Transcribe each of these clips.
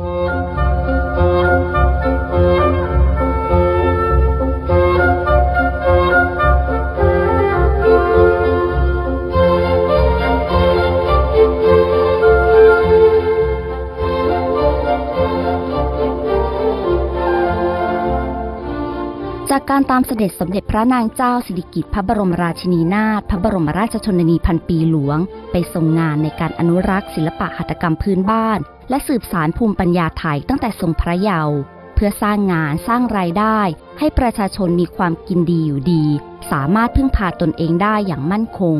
จากการตามเสด็จสมเด็จพระนางเจ้าสิริกิติ์พระบรมราชินีนาถพระบรมราชชนนีพันปีหลวง ไปทรงงานในการอนุรักษ์ศิลปะหัตถกรรมพื้นบ้าน และสืบสารภูมิปัญญาไทยตั้งแต่ทรงพระเยาว์เพื่อสร้างงานสร้างรายได้ ให้ประชาชนมีความกินดีอยู่ดี สามารถพึ่งพาตนเองได้อย่างมั่นคง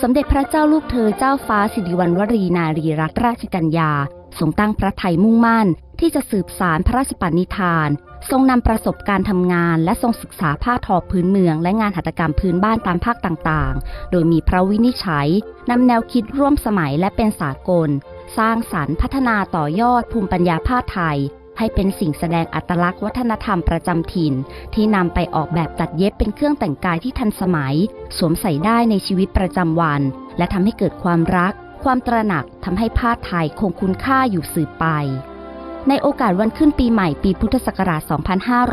สมเด็จพระเจ้าลูกเธอเจ้าฟ้าสิริวัณวรีนารีรัตนราชกัญญาทรงตั้งพระไทยมุ่งมั่น ที่จะสืบสารพระราชปณิธาน ทรงนำประสบการณ์ทำงานและทรงศึกษาผ้าทอพื้นเมือง และงานหัตถกรรมพื้นบ้านตามภาคต่างๆ โดยมีพระวินิจฉัยนำแนวคิดร่วมสมัยและเป็นสากล สร้างสรรค์พัฒนาต่อยอดภูมิปัญญาผ้าไทย ให้เป็นสิ่งแสดงอัตลักษณ์วัฒนธรรมประจำถิ่น ที่นำไปออกแบบตัดเย็บเป็นเครื่องแต่งกายที่ทันสมัย สวมใส่ได้ในชีวิตประจำวัน และทำให้เกิดความรัก ความตระหนักทำให้ผ้าไทยคงคุณค่าอยู่สืบไปในโอกาสวันขึ้นปีใหม่ปีพุทธศักราช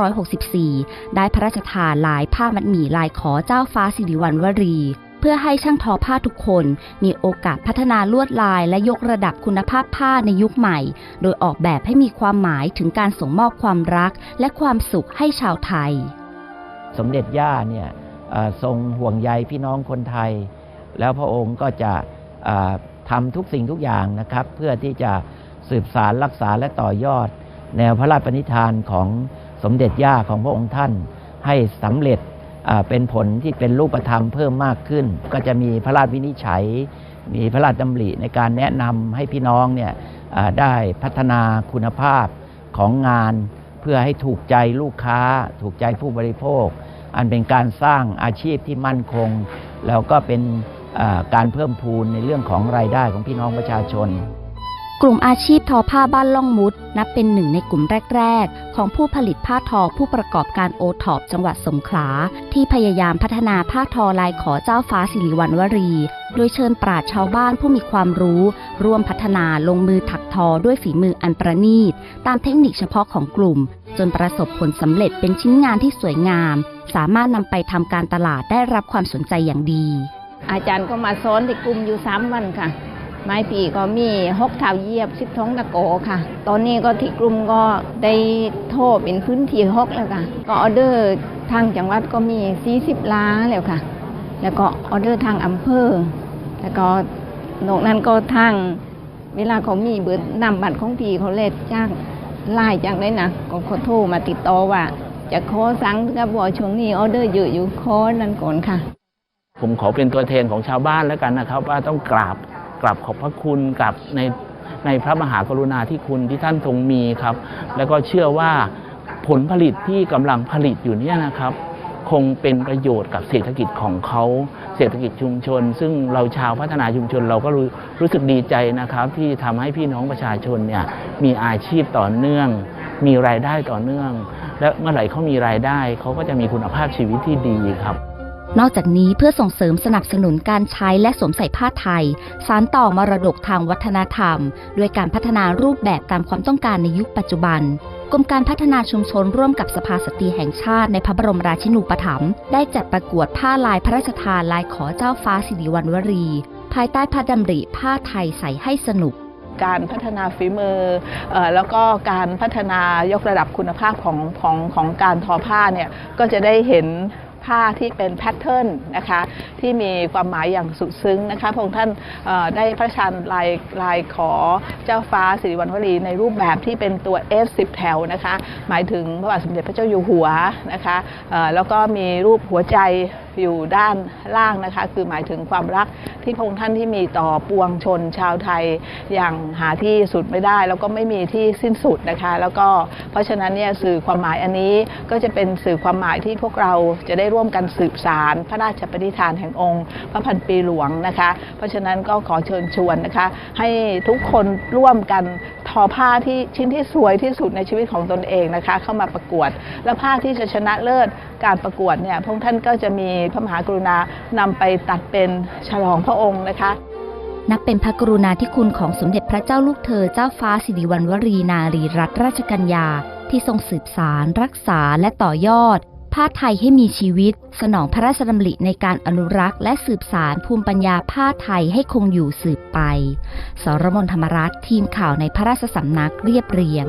2564 ได้พระราชทานลายผ้ามัดหมี่ลายขอเจ้าฟ้าสิริวัณวรี เพื่อให้ช่างทอผ้าทุกคน มีโอกาสพัฒนาลวดลายและยกระดับคุณภาพผ้าในยุคใหม่ โดยออกแบบให้มีความหมายถึงการส่งมอบความรัก และความสุขให้ชาวไทย สมเด็จย่าเนี่ยทรงห่วงใยพี่น้องคนไทย แล้วพระองค์ก็จะทำทุกสิ่งทุกอย่างนะครับ เพื่อที่จะสืบสารรักษาและต่อยอด แนวพระราชปณิธานของสมเด็จย่าของพระองค์ท่านให้สำเร็จ เป็นผลที่เป็นรูปธรรมเพิ่มมากขึ้น ก็จะมีพระราชวินิจฉัย มีพระราชดำริในการแนะนำให้พี่น้องเนี่ยได้พัฒนาคุณภาพของงานเพื่อให้ถูกใจลูกค้า ถูกใจผู้บริโภค อันเป็นการสร้างอาชีพที่มั่นคง แล้วก็เป็นการเพิ่มพูนในเรื่องของรายได้ของพี่น้องประชาชน กลุ่มอาชีพทอผ้าบ้านล่องมุด นับเป็นหนึ่งในกลุ่มแรก ๆ ของผู้ผลิตผ้าทอผู้ประกอบการโอท็อปจังหวัดสงขลา ที่พยายามพัฒนาผ้าทอลายขอเจ้าฟ้าสิริวัณวรี โดยเชิญปราชชาวบ้านผู้มีความรู้ ร่วมพัฒนาลงมือถักทอด้วยฝีมืออันประณีต ตามเทคนิคเฉพาะของกลุ่ม จนประสบผลสำเร็จเป็นชิ้นงานที่สวยงาม สามารถนำไปทำการตลาดได้รับความสนใจอย่างดี อาจารย์ก็มาสอนที่กลุ่มอยู่สามวันค่ะ ไม้ปีก็มีหกเท้าเยียบสิบท้องตะโกค่ะ ตอนนี้ก็ที่กลุ่มก็ได้โทษเป็นพื้นที่หกแล้วค่ะ ก็ออเดอร์ทางจังหวัดก็มี40ล้านแล้วค่ะ แล้วก็ออเดอร์ทางอำเภอ แล้วก็นอกนั้นก็ทางเวลาเขามีเบิดนำบัตรของพีเขาเลดจ้างไล่จ้างได้นะก็เขาโทรมาติดต่อว่าจะขอสั่งกับบอกช่วงนี้ออเดอร์เยอะอยู่ขอนั่นก่อนค่ะ ผมขอเป็นตัวแทนของชาวบ้านแล้วกันนะครับ ว่าต้องกราบ กราบขอบพระคุณกับในในพระมหากรุณาธิคุณที่ท่านทรงมีครับ แล้วก็เชื่อว่าผลผลิตที่กำลังผลิตอยู่เนี่ยนะครับ คงเป็นประโยชน์กับเศรษฐกิจของเขาเศรษฐกิจชุมชน ซึ่งเราชาวพัฒนาชุมชนเราก็รู้รู้สึกดีใจนะครับ ที่ทำให้พี่น้องประชาชนเนี่ยมีอาชีพต่อเนื่อง มีรายได้ต่อเนื่อง และเมื่อไหร่เขามีรายได้เขาก็จะมีคุณภาพชีวิตที่ดีครับ นอกจากนี้เพื่อส่งเสริมสนับสนุนการใช้และสวมใส่ผ้าไทย สารต่อมรดกทางวัฒนธรรม ด้วยการพัฒนารูปแบบตามความต้องการในยุคปัจจุบันกรมการพัฒนาชุมชนร่วมกับสภาสตรีแห่งชาติในพระบรมราชินูปถัมภ์ได้จัดประกวดผ้าลายพระราชทานลายขอเจ้าฟ้าสิริวัณวรี ภายใต้พระดำริผ้าไทยใส่ให้สนุกการพัฒนาฝีมืออแล้วก็การพัฒนายกระดับคุณภาพของของของการทอผ้าเนี่ยก็จะได้เห็น ผ้าที่เป็นแพทเทิร์นนะคะที่มีความหมายอย่างสุดซึ้งนะคะพระองค์ท่านได้พระราชทานลายลายขอเจ้าฟ้าสิริวัณวรีในรูปแบบที่เป็นตัว F10 แถวนะคะหมายถึงพระบาทสมเด็จพระเจ้าอยู่หัวนะคะแล้วก็มีรูปหัวใจ อยู่ด้านล่างนะคะ คือหมายถึงความรักที่พระองค์ท่านที่มีต่อปวงชนชาวไทยอย่างหาที่สุดไม่ได้ แล้วก็ไม่มีที่สิ้นสุดนะคะ แล้วก็เพราะฉะนั้นเนี่ยสื่อความหมายอันนี้ก็จะเป็นสื่อความหมายที่พวกเราจะได้ร่วมกันสืบสาร พระราชปณิธานแห่งองค์ พระพันปีหลวงนะคะ เพราะฉะนั้นก็ขอเชิญชวนนะคะ ให้ทุกคนร่วมกัน อผ้าที่ชิ้นที่สวยที่สุดในชีวิตของตนเองนะคะ เข้ามาประกวด และผ้าที่จะชนะเลิศการประกวดเนี่ยพระองค์ท่านก็จะมีพระมหากรุณานำไปตัดเป็นฉลองพระองค์นะคะ นับเป็นพระกรุณาธิคุณของสมเด็จพระเจ้าลูกเธอเจ้าฟ้าสิริวัณวรีนารีรัตนราชกัญญาที่ทรงสืบสารรักษาและต่อยอด ผ้าไทยให้มีชีวิต สนองพระราชดำริในการอนุรักษ์ และสืบสารภูมิปัญญาผ้าไทยให้คงอยู่สืบไป สรมนธรรมรัฐทีมข่าวในพระราชสำนักเรียบเรียง